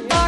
the bar.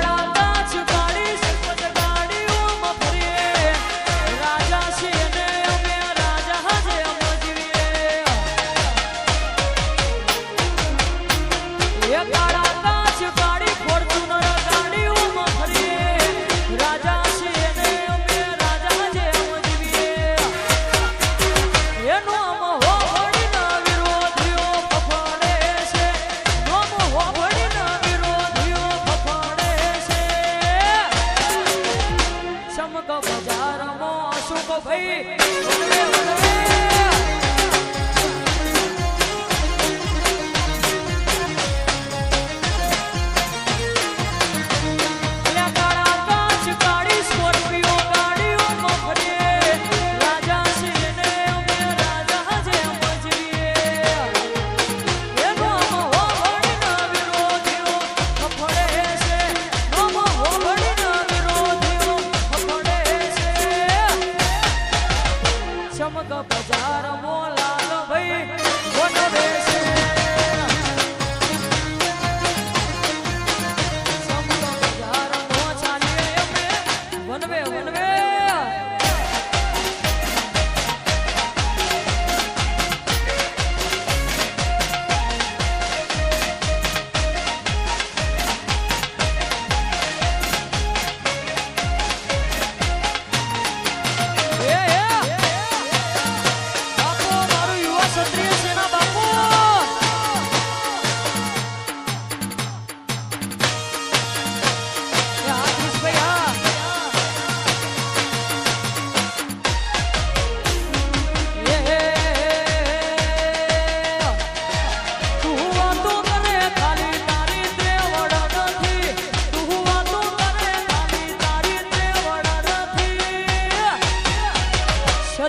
ભાઈ.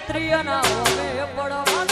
ક્ષત્રિયના હવે પડવાનો